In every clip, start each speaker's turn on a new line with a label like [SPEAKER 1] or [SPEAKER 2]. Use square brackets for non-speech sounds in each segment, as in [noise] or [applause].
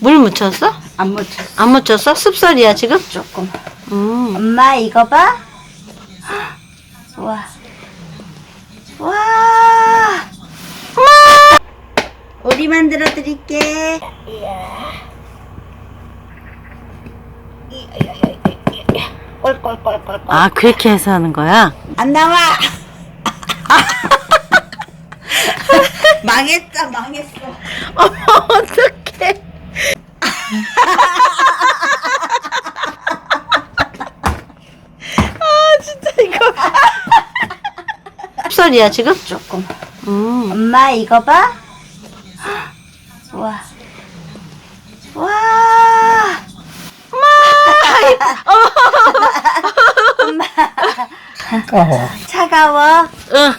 [SPEAKER 1] 물 묻혔어?
[SPEAKER 2] 안 묻혔어.
[SPEAKER 1] 안 묻혔어? 습설이야 지금?
[SPEAKER 2] 조금.
[SPEAKER 1] 음.
[SPEAKER 2] 엄마 이거 봐. 와. 와. 우리 만들어 드릴게. 꼴꼴꼴꼴꼴.
[SPEAKER 1] 아 그렇게 해서 하는 거야?
[SPEAKER 2] 안 나와. [laughs] 망했어, 망했어. [laughs]
[SPEAKER 1] 어머 어떡해 진짜 이거 [laughs] 습설이야 지금?
[SPEAKER 2] 조금.
[SPEAKER 1] 음.
[SPEAKER 2] 엄마 이거 봐. 와. 와. 엄마. [laughs] 차가워.
[SPEAKER 1] 응.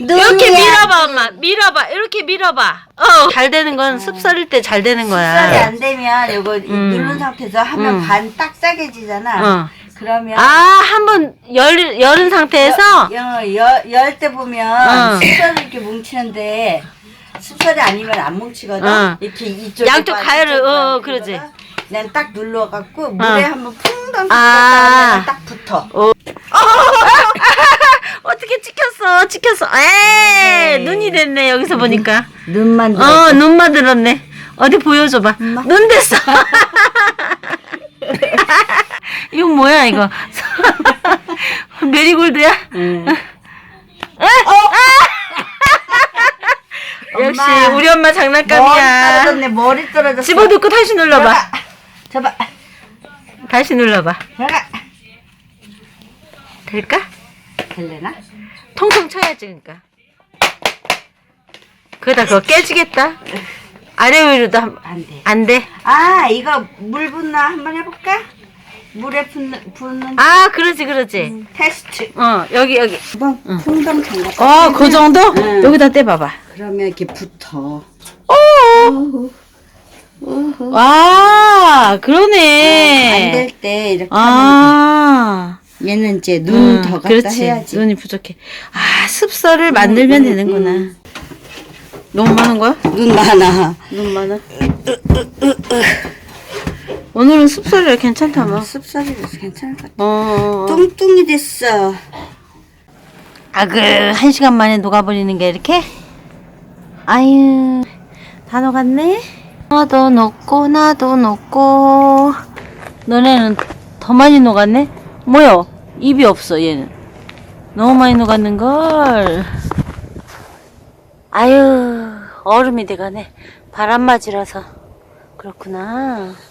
[SPEAKER 2] 눈이야.
[SPEAKER 1] 이렇게 밀어봐 엄마 밀어봐 이렇게 밀어봐 어. 잘 되는 건 습설일 때 잘 되는
[SPEAKER 2] 쌀이
[SPEAKER 1] 거야
[SPEAKER 2] 안 되면 이거
[SPEAKER 1] 음.
[SPEAKER 2] 누른 상태에서 하면
[SPEAKER 1] 음.
[SPEAKER 2] 반딱 싸게지잖아.
[SPEAKER 1] 어.
[SPEAKER 2] 그러면
[SPEAKER 1] 아 한 번 열, 열은 상태에서
[SPEAKER 2] 열때 보면
[SPEAKER 1] 어.
[SPEAKER 2] 습살이 이렇게 뭉치는데 습살이 아니면 안 뭉치거든.
[SPEAKER 1] 어.
[SPEAKER 2] 이렇게 이쪽
[SPEAKER 1] 양쪽 가열을, 어, 그러지.
[SPEAKER 2] 그냥 딱 눌러갖고 물에 한번 풍 담갔다
[SPEAKER 1] 아.
[SPEAKER 2] 하면 딱 붙어. [laughs]
[SPEAKER 1] 어떻게 찍혔어 찍혔어 에이
[SPEAKER 2] 네.
[SPEAKER 1] 눈이 됐네 여기서 보니까
[SPEAKER 2] 눈만
[SPEAKER 1] 어 눈만 들었네 어디 보여줘봐. 눈 됐어 [laughs] 이거 뭐야 이거 [laughs] 메리골드야
[SPEAKER 2] 응.
[SPEAKER 1] 역시
[SPEAKER 2] 엄마.
[SPEAKER 1] 우리 엄마
[SPEAKER 2] 머리
[SPEAKER 1] 장난감이야
[SPEAKER 2] 떨어졌네. 머리 떨어졌어.
[SPEAKER 1] 집어넣고 다시 눌러봐
[SPEAKER 2] 잡아.
[SPEAKER 1] 다시 눌러봐
[SPEAKER 2] 잡아.
[SPEAKER 1] 될까?
[SPEAKER 2] 될래나?
[SPEAKER 1] 통통 쳐야지 그러니까 그러다 그거 깨지겠다 아래 위로도 한,
[SPEAKER 2] 안 돼.
[SPEAKER 1] 안 돼.
[SPEAKER 2] 아 이거 물 붓나 한번 해볼까? 물에 붓는 붓는
[SPEAKER 1] 아, 그러지, 그러지.
[SPEAKER 2] 테스트.
[SPEAKER 1] 어, 여기, 여기.
[SPEAKER 2] 한번 풍덩 장갑.
[SPEAKER 1] 어, 그 정도?
[SPEAKER 2] 응.
[SPEAKER 1] 여기다 떼봐봐.
[SPEAKER 2] 그러면 이렇게 붙어.
[SPEAKER 1] 오! 와, 그러네.
[SPEAKER 2] 안될때 이렇게 하면
[SPEAKER 1] 아.
[SPEAKER 2] 돼. 얘는 이제 눈
[SPEAKER 1] 음,
[SPEAKER 2] 더 갖다
[SPEAKER 1] 그렇지.
[SPEAKER 2] 해야지.
[SPEAKER 1] 눈이 부족해. 아, 습설을 만들면
[SPEAKER 2] 음,
[SPEAKER 1] 되는구나.
[SPEAKER 2] 음.
[SPEAKER 1] 너무 많은 거야?
[SPEAKER 2] 눈 많아.
[SPEAKER 1] 너무 많아. 오늘은 습설이라 괜찮다, 뭐.
[SPEAKER 2] 습살이라서 괜찮을 것 같아.
[SPEAKER 1] 어.
[SPEAKER 2] 뚱뚱이 됐어.
[SPEAKER 1] 아, 그, 한 시간 만에 녹아버리는 게 이렇게? 아유, 다 녹았네? 나도 녹고, 나도 녹고. 너네는 더 많이 녹았네? 뭐야? 입이 없어, 얘는. 너무 많이 녹았는 걸. 아유, 얼음이 돼가네. 바람 맞으라서. 그렇구나.